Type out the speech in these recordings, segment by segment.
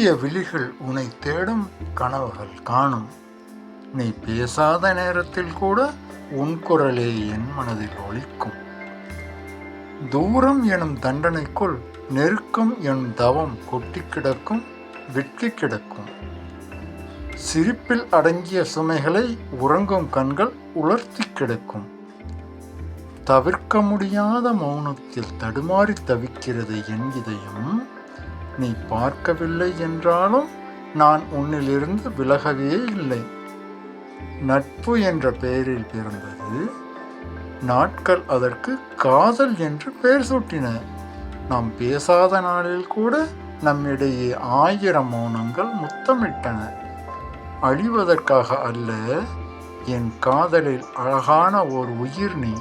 மூடிய விழிகள் உன்னை தேடும் கனவுகள் காணும். நீ பேசாத நேரத்தில் கூட உன் குரலே என் மனதில் ஒழிக்கும் தூரம் எனும் தண்டனைக்குள் நெருக்கம் எனும் தவம் கொட்டி கிடக்கும் வெட்கி கிடக்கும். சிரிப்பில் அடங்கிய சுமைகளை உறங்கும் கண்கள் உலர்த்தி கிடக்கும். தவிர்க்க முடியாத மௌனத்தில் தடுமாறி தவிக்கிறது என் இதயம். நீ பார்க்கவில்லை என்றாலும் நான் உன்னிலிருந்து விலகவே இல்லை. நட்பு என்ற பெயரில் பிறந்தது நாட்கள் அதற்கு காதல் என்று பெயர் சூட்டின. நாம் பேசாத நாளில் கூட நம்மிடையே ஆயிரம் மௌனங்கள் முத்தமிட்டன. அழிவதற்காக அல்ல என் காதலில் அழகான ஓர் உயிர் நீ.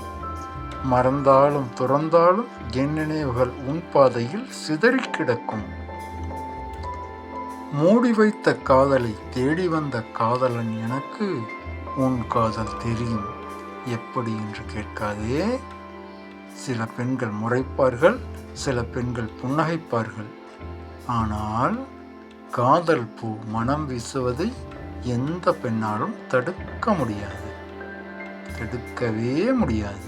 மறந்தாலும் துறந்தாலும் என் நினைவுகள் உன் பாதையில் சிதறிக் கிடக்கும் மூடி வைத்த காதலை தேடி வந்த காதலன் எனக்கு உன் காதல் தெரியும். எப்படி என்று கேட்காதே. சில பெண்கள் முறைப்பார்கள் சில பெண்கள் புன்னகைப்பார்கள். ஆனால் காதல் பூ மனம் வீசுவதை எந்த பெண்ணாலும் தடுக்க முடியாது. தடுக்கவே முடியாது.